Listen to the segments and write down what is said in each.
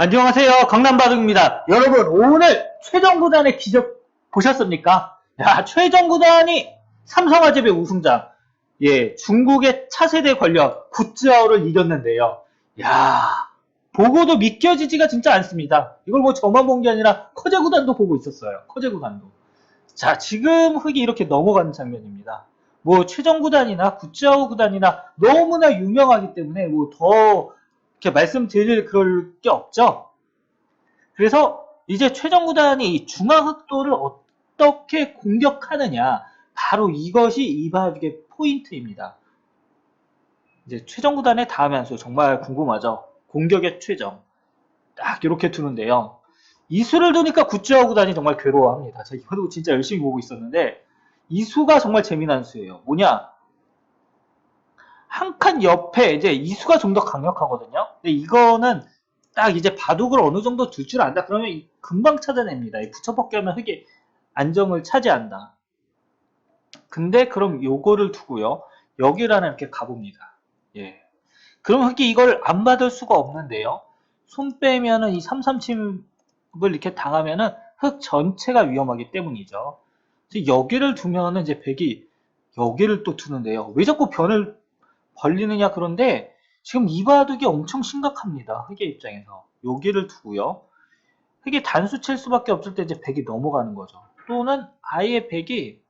안녕하세요. 강남바둑입니다. 여러분, 오늘 최정구단의 기적 보셨습니까? 야, 최정구단이 삼성화재배 우승자, 예, 중국의 차세대 권력 구찌아오를 이겼는데요. 야, 보고도 믿겨지지가 진짜 않습니다. 이걸 뭐 저만 본 게 아니라 커제구단도 보고 있었어요. 커제구단도. 자, 지금 흙이 이렇게 넘어가는 장면입니다. 뭐 최정구단이나 구찌아오 구단이나 너무나 유명하기 때문에 뭐더 이렇게 말씀드릴 그럴 게 없죠. 그래서 이제 최정 구단이 이 중앙 흑도를 어떻게 공격하느냐 바로 이것이 이 바둑의 포인트입니다. 이제 최정 구단의 다음 한수 정말 궁금하죠. 공격의 최정 딱 이렇게 두는데요. 이 수를 두니까 구찌아오 구단이 정말 괴로워합니다. 제가 이거 진짜 열심히 보고 있었는데 이 수가 정말 재미난 수예요. 뭐냐? 한 칸 옆에 이제 이 수가 좀 더 강력하거든요. 근데 이거는 딱 이제 바둑을 어느 정도 둘 줄 안다. 그러면 이- 금방 찾아냅니다. 이 붙여벗기 하면 흙이 안정을 차지한다. 근데 그럼 요거를 두고요. 여기라는 이렇게 가봅니다. 예. 그럼 흙이 이걸 안 받을 수가 없는데요. 손 빼면은 이 삼삼침을 이렇게 당하면은 흙 전체가 위험하기 때문이죠. 여기를 두면은 이제 백이 여기를 또 두는데요. 왜 자꾸 변을 벌리느냐 그런데 지금 이 바둑이 엄청 심각합니다. 흑의 입장에서 여기를 두고요. 흑이 단수 칠 수밖에 없을 때 이제 백이 넘어가는 거죠. 또는 아예 백이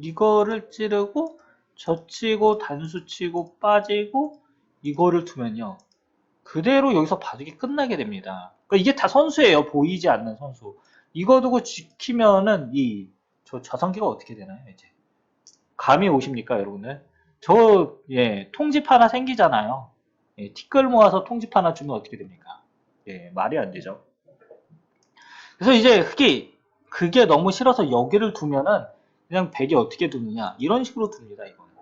이거를 찌르고 젖히고 단수 치고 빠지고 이거를 두면요. 그대로 여기서 바둑이 끝나게 됩니다. 그러니까 이게 다 선수예요. 보이지 않는 선수. 이거 두고 지키면은 이저 저성기가 어떻게 되나요, 이제? 감이 오십니까, 여러분들? 저, 예, 통집 하나 생기잖아요. 예, 티끌 모아서 통집 하나 주면 어떻게 됩니까? 예, 말이 안 되죠. 그래서 이제 흑이 그게 너무 싫어서 여기를 두면은 그냥 백이 어떻게 두느냐 이런 식으로 둡니다 이거는.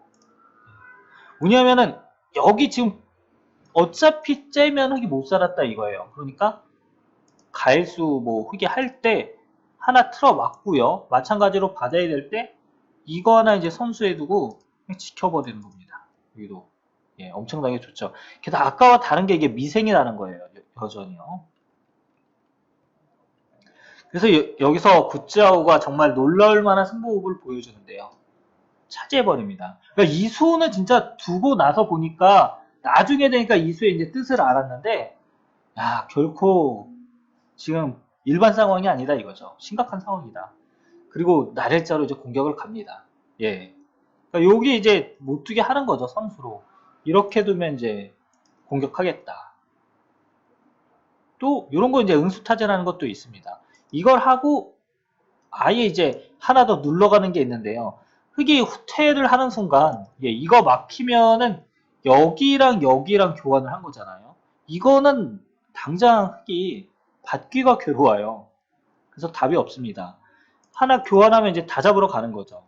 왜냐하면은 여기 지금 어차피 째면 흑이 못 살았다 이거예요. 그러니까 가일수 뭐 흑이 할 때 하나 틀어 맞고요. 마찬가지로 받아야 될 때 이거 하나 이제 선수에 두고 지켜버리는 겁니다. 여기도 예, 엄청나게 좋죠. 게다가 아까와 다른 게 이게 미생이 나는 거예요. 여- 여전히요. 그래서 여, 기서 구찌아오가 정말 놀라울 만한 승부를 보여주는데요. 차지해버립니다. 그러니까 이 수는 진짜 두고 나서 보니까 나중에 되니까 이 수의 이제 뜻을 알았는데, 야, 결코 지금 일반 상황이 아니다 이거죠. 심각한 상황이다. 그리고 나래자로 이제 공격을 갑니다. 예. 그러니까 여기 이제 못 두게 하는 거죠, 선수로. 이렇게 두면 이제 공격하겠다. 또 이런 거 이제 응수타제라는 것도 있습니다. 이걸 하고 아예 이제 하나 더 눌러가는 게 있는데요. 흑이 후퇴를 하는 순간 예, 이거 막히면은 여기랑 여기랑 교환을 한 거잖아요. 이거는 당장 흑이 받기가 괴로워요. 그래서 답이 없습니다. 하나 교환하면 이제 다 잡으러 가는 거죠.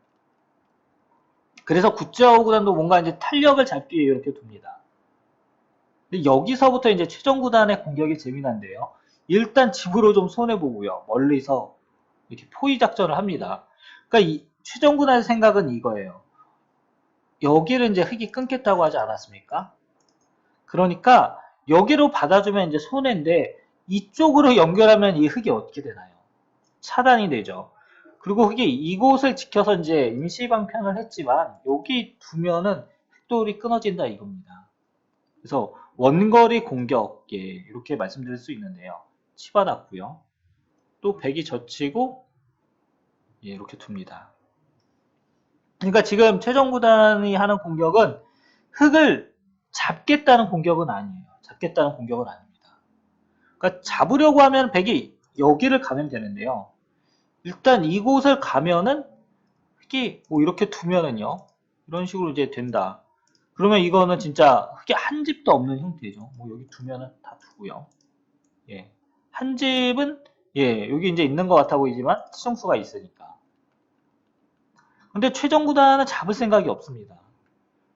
그래서 구자오 구단도 뭔가 이제 탄력을 잡기 위해 이렇게 둡니다. 근데 여기서부터 이제 최종 구단의 공격이 재미난데요. 일단 집으로 좀 손해보고요. 멀리서 이렇게 포위 작전을 합니다. 그러니까 이 최종 구단의 생각은 이거예요. 여기를 이제 흙이 끊겠다고 하지 않았습니까? 그러니까 여기로 받아주면 이제 손해인데 이쪽으로 연결하면 이 흙이 어떻게 되나요? 차단이 되죠. 그리고 흙이 이곳을 지켜서 이제 임시 방편을 했지만 여기 두면은 흑돌이 끊어진다 이겁니다. 그래서 원거리 공격 예, 이렇게 말씀드릴 수 있는데요. 치받았고요. 또 백이 젖히고 예, 이렇게 둡니다. 그러니까 지금 최정구단이 하는 공격은 흙을 잡겠다는 공격은 아니에요. 잡겠다는 공격은 아닙니다. 그러니까 잡으려고 하면 백이 여기를 가면 되는데요. 일단 이곳을 가면은 흙이 뭐 이렇게 두면은요. 이런 식으로 이제 된다. 그러면 이거는 진짜 흙이 한 집도 없는 형태죠. 뭐 여기 두면은 다 두고요. 예. 한 집은 예, 여기 이제 있는 것 같아 보이지만 시정수가 있으니까. 근데 최정구단은 잡을 생각이 없습니다.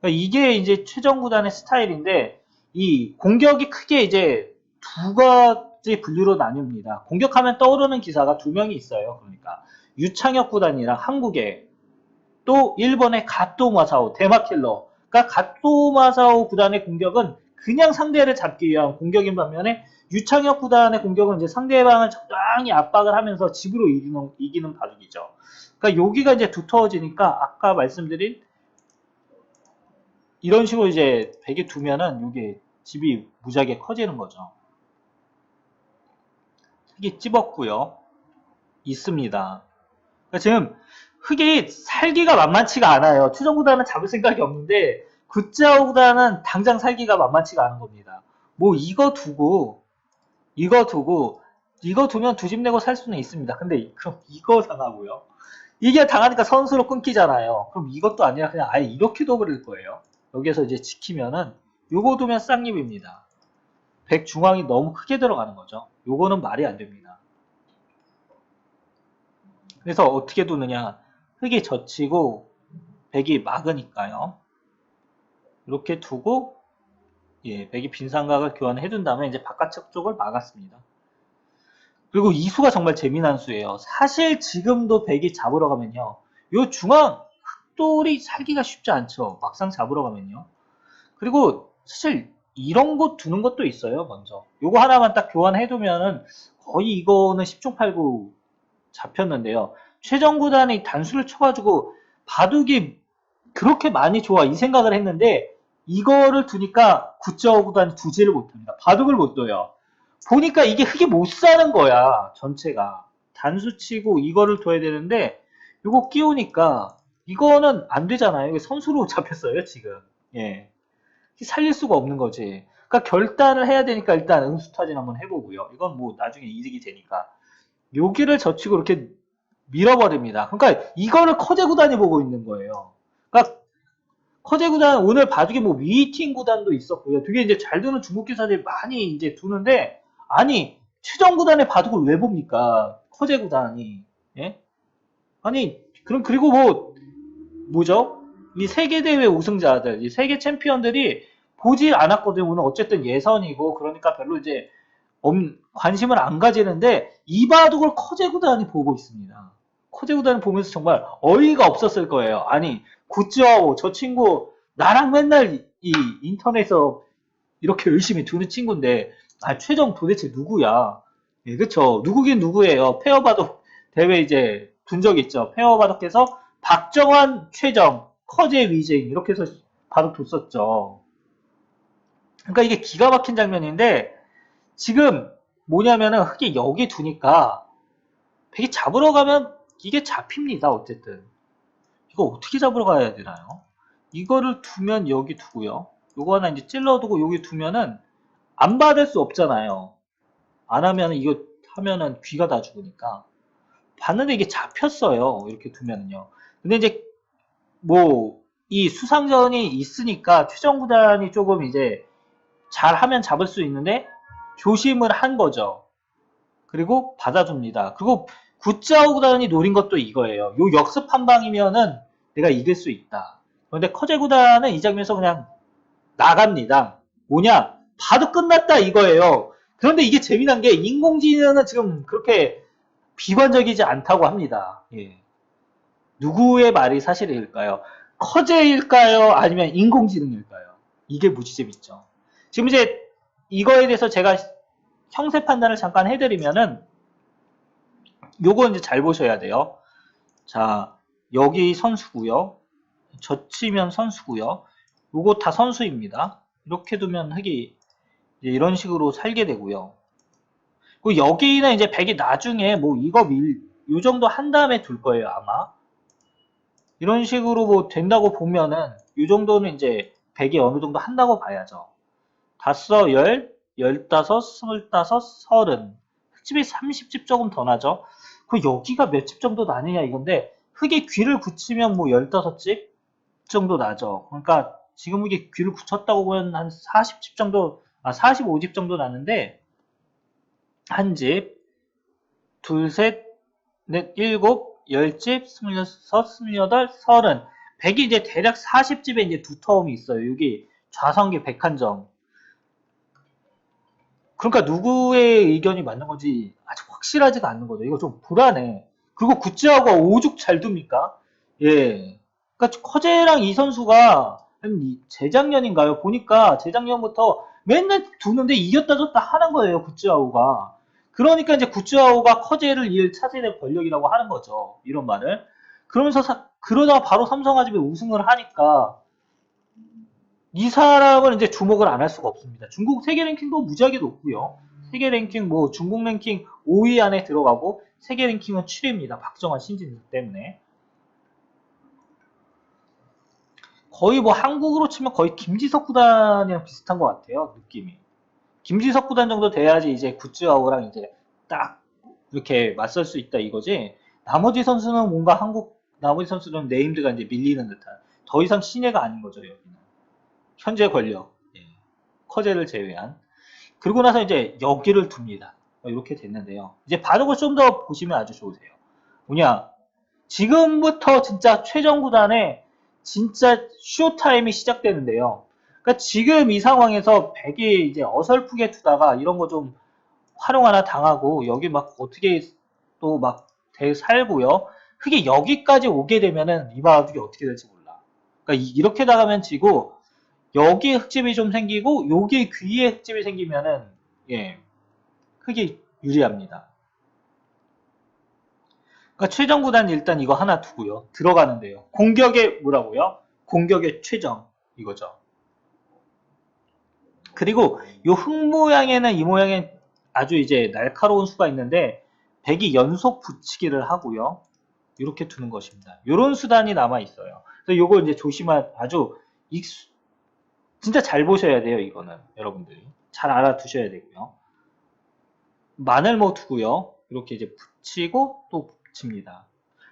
그러니까 이게 이제 최정구단의 스타일인데 이 공격이 크게 이제 두가 지 분류로 나뉩니다. 공격하면 떠오르는 기사가 두 명이 있어요. 그러니까 유창혁 구단이랑 한국의 또 일본의 가토 마사오 대마킬러. 그러니까 가토 마사오 구단의 공격은 그냥 상대를 잡기 위한 공격인 반면에 유창혁 구단의 공격은 이제 상대방을 적당히 압박을 하면서 집으로 이기는, 이기는 바둑이죠. 그러니까 여기가 이제 두터워지니까 아까 말씀드린 이런 식으로 이제 베개 두면은 이게 집이 무지하게 커지는 거죠. 흙이 찝었고요. 있습니다. 그러니까 지금 흙이 살기가 만만치가 않아요. 추정보다는 잡을 생각이 없는데 굿자오보다는 당장 살기가 만만치가 않은 겁니다. 뭐 이거 두고 이거 두고 이거 두면 두 집 내고 살 수는 있습니다. 근데 그럼 이거 당하고요. 이게 당하니까 선수로 끊기잖아요. 그럼 이것도 아니라 그냥 아예 이렇게 둬버릴 거예요. 여기에서 이제 지키면은 요거 두면 쌍립입니다. 백 중앙이 너무 크게 들어가는 거죠. 요거는 말이 안 됩니다. 그래서 어떻게 두느냐. 흙이 젖히고 백이 막으니까요. 이렇게 두고 예, 백이 빈 삼각을 교환해 둔 다음에 이제 바깥쪽 쪽을 막았습니다. 그리고 이 수가 정말 재미난 수예요. 사실 지금도 백이 잡으러 가면요. 요 중앙 흑돌이 살기가 쉽지 않죠. 막상 잡으러 가면요. 그리고 사실 이런 곳 두는 것도 있어요. 먼저. 요거 하나만 딱 교환해 두면은 거의 이거는 10중 8구 잡혔는데요. 최정 구단이 단수를 쳐가지고 바둑이 그렇게 많이 좋아 이 생각을 했는데 이거를 두니까 9.5 구단이 두지를 못합니다. 바둑을 못 둬요. 보니까 이게 흙이 못 사는 거야 전체가 단수 치고 이거를 둬야 되는데 이거 끼우니까 이거는 안 되잖아요. 선수로 잡혔어요 지금. 예. 살릴 수가 없는 거지. 그러니까 결단을 해야 되니까 일단 응수 타진 한번 해보고요. 이건 뭐 나중에 이득이 되니까. 여기를 젖히고 이렇게 밀어버립니다. 그러니까 이거를 커제 구단이 보고 있는 거예요. 그러니까 커제 구단 오늘 봐주기 뭐 위팅 구단도 있었고요. 되게 이제 잘 두는 중국 기사들이 많이 이제 두는데 아니 최정 구단의 바둑을 왜 봅니까? 커제 구단이 예? 아니 그럼 그리고 뭐 뭐죠? 이 세계 대회 우승자들, 이 세계 챔피언들이 보지 않았거든요. 오늘 어쨌든 예선이고 그러니까 별로 이제 엄- 관심을 안 가지는데 이 바둑을 커제 구단이 보고 있습니다. 커제 구단을 보면서 정말 어이가 없었을 거예요. 아니 굿즈하고 저 친구 나랑 맨날 이, 이 인터넷에서 이렇게 열심히 두는 친구인데 아 최정 도대체 누구야? 예, 그쵸. 누구긴 누구예요. 페어 바둑 대회 이제 둔 적 있죠. 페어 바둑에서 박정환, 최정, 커제, 위쟁 이렇게 해서 바둑 뒀었죠. 그러니까 이게 기가 막힌 장면인데 지금 뭐냐면은 흙이 여기 두니까 백이 잡으러 가면 이게 잡힙니다. 어쨌든 이거 어떻게 잡으러 가야 되나요? 이거를 두면 여기 두고요. 요거 하나 이제 찔러두고 여기 두면은 안 받을 수 없잖아요. 안 하면 이거 하면은 귀가 다 죽으니까 봤는데 이게 잡혔어요. 이렇게 두면은요. 근데 이제 뭐 이 수상전이 있으니까 최종 구단이 조금 이제 잘하면 잡을 수 있는데 조심을 한 거죠. 그리고 받아줍니다. 그리고 굿자오 구단이 노린 것도 이거예요. 요 역습 한 방이면은 내가 이길 수 있다. 그런데 커제 구단은 이 장면에서 그냥 나갑니다. 뭐냐? 봐도 끝났다 이거예요. 그런데 이게 재미난 게 인공지능은 지금 그렇게 비관적이지 않다고 합니다. 예. 누구의 말이 사실일까요? 커제일까요? 아니면 인공지능일까요? 이게 무지 재밌죠. 지금 이제 이거에 대해서 제가 형세 판단을 잠깐 해드리면은 요거 이제 잘 보셔야 돼요. 자, 여기 선수고요. 젖히면 선수고요. 요거 다 선수입니다. 이렇게 두면 흙이 이런 식으로 살게 되고요. 그리고 여기는 이제 백이 나중에 뭐 이거 밀, 요 정도 한 다음에 둘 거예요, 아마. 이런 식으로 뭐 된다고 보면은 요 정도는 이제 백이 어느 정도 한다고 봐야죠. 다섯, 열, 열다섯, 스물다섯, 서른. 흙집이 30집 조금 더 나죠. 그 여기가 몇 집 정도 나느냐 이건데 흙에 귀를 붙이면 뭐 15집 정도 나죠. 그러니까 지금 이게 귀를 붙였다고 보면 한 40집 정도, 아 45집 정도 나는데 한 집, 둘, 셋, 넷, 일곱, 열 집, 스물여섯, 스물여덟, 서른. 백이 이제 대략 40집에 이제 두 터움이 있어요. 여기 좌성기 백한점. 그러니까 누구의 의견이 맞는 건지 아직 확실하지가 않는 거죠. 이거 좀 불안해. 그리고 굿즈하고 오죽 잘 둡니까? 예. 그러니까 커제랑 이 선수가 재작년인가요? 보니까 재작년부터 맨날 두는데 이겼다 졌다 하는 거예요, 구찌아오가. 그러니까 이제 구찌아오가 커제를 이을 차세대 권력이라고 하는 거죠. 이런 말을. 그러면서 사- 그러다가 바로 삼성아집이 우승을 하니까 이 사람은 이제 주목을 안 할 수가 없습니다. 중국 세계 랭킹도 무지하게 높고요. 세계 랭킹 뭐 중국 랭킹 5위 안에 들어가고 세계 랭킹은 7위입니다. 박정환 신진 때문에. 거의 뭐 한국으로 치면 거의 김지석 구단이랑 비슷한 것 같아요. 느낌이. 김지석 구단 정도 돼야지 이제 굿즈아우랑 이제 딱 이렇게 맞설 수 있다 이거지. 나머지 선수는 뭔가 한국 나머지 선수는 네임드가 이제 밀리는 듯한 더 이상 신예가 아닌 거죠 여기는. 현재 권력 예. 커제를 제외한 그리고 나서 이제 여기를 둡니다. 어, 이렇게 됐는데요. 이제 바둑을 좀 더 보시면 아주 좋으세요. 뭐냐 지금부터 진짜 최정 구단의 진짜 쇼타임이 시작되는데요. 그러니까 지금 이 상황에서 백이 이제 어설프게 두다가 이런 거 좀 활용 하나 당하고 여기 막 어떻게 또 막 대살고요. 그게 여기까지 오게 되면은 이 바둑이 어떻게 될지 몰라. 그러니까 이- 이렇게 나가면 지고 여기에 흑집이 좀 생기고 여기 귀에 흑집이 생기면은 예 크게 유리합니다. 그러니까 최정 구단 일단 이거 하나 두고요. 들어가는데요. 공격의 뭐라고요? 공격의 최정 이거죠. 그리고 요흙 모양에는 이 모양에 아주 이제 날카로운 수가 있는데 백이 연속 붙이기를 하고요. 이렇게 두는 것입니다. 이런 수단이 남아 있어요. 그래서 요거 이제 조심할 아주 익수 진짜 잘 보셔야 돼요. 이거는 여러분들이 잘 알아두셔야 되고요. 마늘모 두고요. 이렇게 이제 붙이고 또 붙입니다.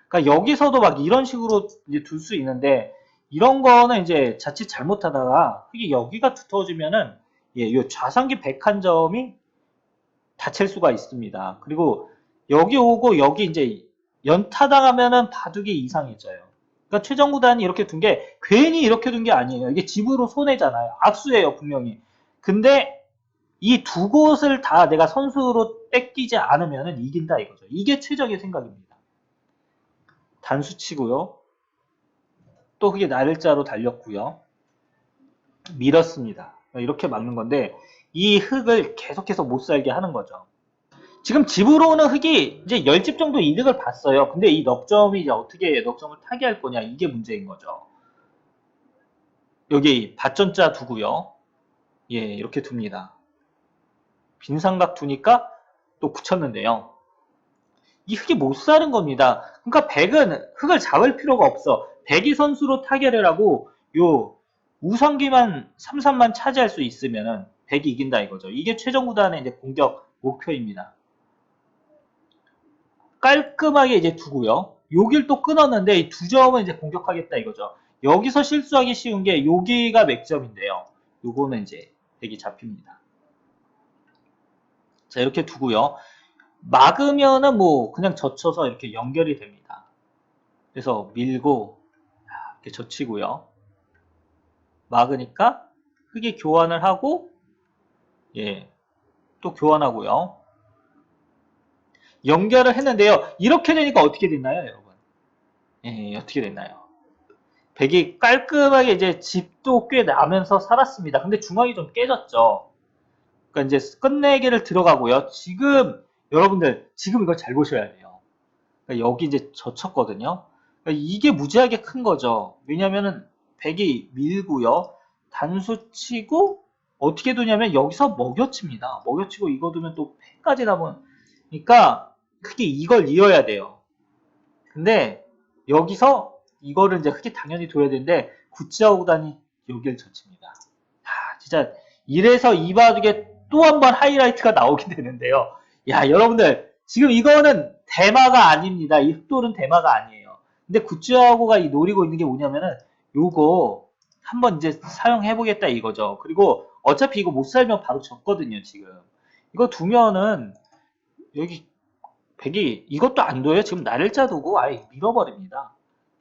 그러니까 여기서도 막 이런 식으로 둘 수 있는데 이런 거는 이제 자칫 잘못하다가 이게 여기가 두터워지면은 예, 요 좌상기 백한점이 다칠 수가 있습니다. 그리고 여기 오고 여기 이제 연타당하면은 바둑이 이상해져요. 그러니까 최정 구단이 이렇게 둔 게 괜히 이렇게 둔 게 아니에요. 이게 집으로 손해잖아요. 악수예요, 분명히. 근데 이 두 곳을 다 내가 선수로 뺏기지 않으면은 이긴다 이거죠. 이게 최적의 생각입니다. 단수치고요. 또 그게 날짜로 달렸고요. 밀었습니다. 이렇게 막는 건데 이 흙을 계속해서 못 살게 하는 거죠. 지금 집으로 오는 흙이 이제 10집 정도 이득을 봤어요. 근데 이 넉점이 이제 어떻게 넉점을 타게 할 거냐 이게 문제인 거죠. 여기 밭전자 두고요. 예, 이렇게 둡니다. 빈 삼각 두니까 또 붙였는데요. 이 흙이 못 사는 겁니다. 그러니까 백은 흙을 잡을 필요가 없어. 백이 선수로 타결을 하고 요 우상기만 3, 3만 차지할 수 있으면은 백이 이긴다 이거죠. 이게 최종 구단의 이제 공격 목표입니다. 깔끔하게 이제 두고요. 여길 또 끊었는데 이 두 점은 이제 공격하겠다 이거죠. 여기서 실수하기 쉬운 게 여기가 맥점인데요. 요거는 이제 백이 잡힙니다. 자 이렇게 두고요. 막으면은 뭐 그냥 젖혀서 이렇게 연결이 됩니다. 그래서 밀고 이렇게 젖히고요. 막으니까 흙이 교환을 하고 예, 또 교환하고요. 연결을 했는데요. 이렇게 되니까 어떻게 됐나요, 여러분? 예, 어떻게 됐나요? 백이 깔끔하게 이제 집도 꽤 나면서 살았습니다. 근데 중앙이 좀 깨졌죠. 그러니까 이제 끝내기를 들어가고요. 지금 여러분들 지금 이걸 잘 보셔야 돼요. 그러니까 여기 이제 젖혔거든요. 그러니까 이게 무지하게 큰 거죠. 왜냐면은 백이 밀고요. 단수 치고 어떻게 두냐면 여기서 먹여칩니다. 먹여치고 이거 두면 또 패까지 남은 그러니까 크게 이걸 이어야 돼요. 근데 여기서 이거를 이제 크게 당연히 둬야 되는데 구찌아오 구단이 여기를 젖힙니다. 아, 진짜 이래서 이 바둑에 또 한 번 하이라이트가 나오게 되는데요. 야, 여러분들 지금 이거는 대마가 아닙니다. 이 흑돌은 대마가 아니에요. 근데 구찌아오가 이 노리고 있는 게 뭐냐면은 요거 한번 이제 사용해 보겠다 이거죠. 그리고 어차피 이거 못 살면 바로 졌거든요, 지금. 이거 두면은 여기 백이 이것도 안 둬요. 지금 날짜 두고 아예 밀어버립니다.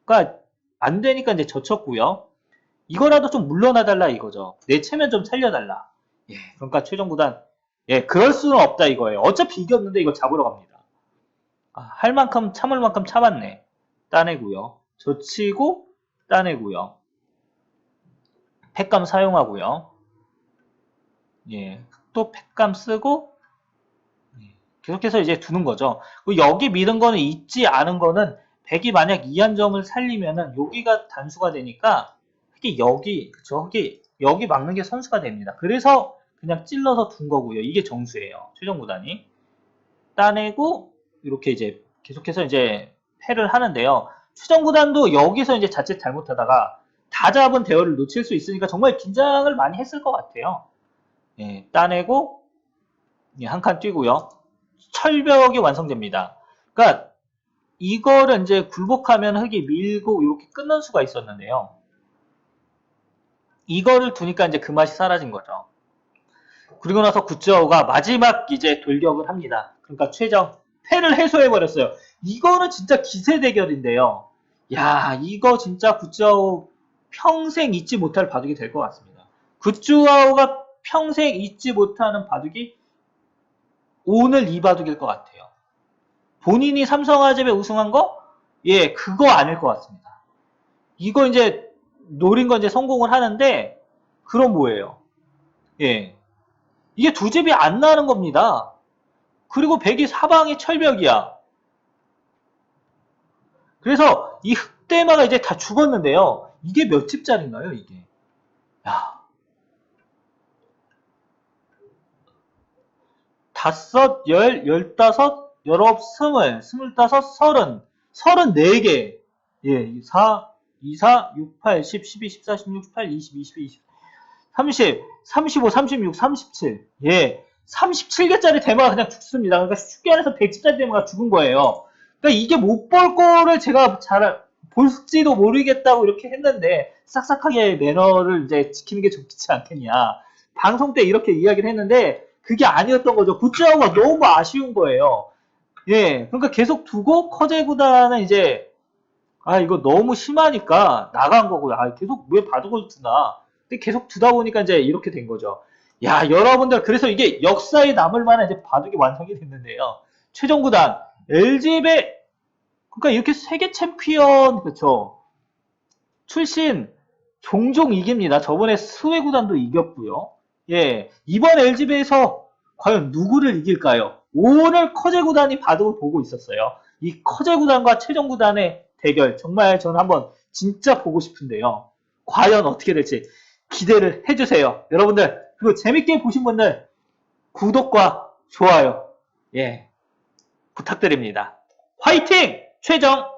그러니까 안 되니까 이제 젖혔고요. 이거라도 좀 물러나달라 이거죠. 내 체면 좀 살려달라. 예, 그러니까 최종 구단 예, 그럴 수는 없다 이거예요. 어차피 이겼는데 이거 잡으러 갑니다. 아, 할 만큼 참을 만큼 참았네. 따내고요. 젖히고 따내고요. 팩감 사용하고요. 예, 또 팩감 쓰고 예, 계속해서 이제 두는 거죠. 여기 밀은 거는 있지 않은 거는 백이 만약 이 한 점을 살리면은 여기가 단수가 되니까 흑이 여기 흑이 여기 막는 게 선수가 됩니다. 그래서 그냥 찔러서 둔 거고요. 이게 정수예요. 최종 구단이 따내고 이렇게 이제 계속해서 이제 패를 하는데요. 최종 구단도 여기서 이제 자칫 잘못하다가 다 잡은 대열을 놓칠 수 있으니까 정말 긴장을 많이 했을 것 같아요. 예, 따내고 예, 한 칸 뛰고요. 철벽이 완성됩니다. 그러니까 이거를 이제 굴복하면 흙이 밀고 이렇게 끊는 수가 있었는데요. 이거를 두니까 이제 그 맛이 사라진 거죠. 그리고 나서 구짜오가 마지막 이제 돌격을 합니다. 그러니까 최정 패를 해소해 버렸어요. 이거는 진짜 기세 대결인데요. 야, 이거 진짜 구짜오 평생 잊지 못할 바둑이 될 것 같습니다. 구짜오가 평생 잊지 못하는 바둑이 오늘 이 바둑일 것 같아요. 본인이 삼성화재에 우승한 거? 예, 그거 아닐 것 같습니다. 이거 이제 노린 건 이제 성공을 하는데, 그럼 뭐예요? 예. 이게 두 집이 안 나는 겁니다. 그리고 백이 사방이 철벽이야. 그래서 이 흑대마가 이제 다 죽었는데요. 이게 몇 집짜리인가요, 이게? 야. 다섯, 열, 열다섯, 열아홉, 스물, 스물다섯, 서른, 서른네 개. 예, 4, 2, 4, 6, 8, 10, 12, 14, 16, 18, 20, 22, 20, 30, 35, 36, 37. 예, 37개짜리 대마가 그냥 죽습니다. 그러니까 쉽게 말해서 100집짜리 대마가 죽은 거예요. 그러니까 이게 못 볼 거를 제가 잘 볼지도 모르겠다고 이렇게 했는데 싹싹하게 매너를 이제 지키는 게 좋지 않겠냐. 방송 때 이렇게 이야기를 했는데 그게 아니었던 거죠. 굿즈하고가 너무 아쉬운 거예요. 예, 그러니까 계속 두고 커제 구단은 이제 아 이거 너무 심하니까 나간 거고요. 아 계속 왜 바둑을 두나? 근데 계속 두다 보니까 이제 이렇게 된 거죠. 야 여러분들 그래서 이게 역사에 남을 만한 이제 바둑이 완성이 됐는데요. 최종 구단 LG배 그러니까 이렇게 세계 챔피언 그렇죠. 출신 종종 이깁니다. 저번에 스웨 구단도 이겼고요. 예, 이번 LG배에서 과연 누구를 이길까요? 오늘 커제 구단이 바둑을 보고 있었어요. 이 커제 구단과 최종 구단의 대결 정말 저는 한번 진짜 보고 싶은데요. 과연 어떻게 될지 기대를 해주세요. 여러분들 그리고 재밌게 보신 분들 구독과 좋아요 예 부탁드립니다. 화이팅! 최정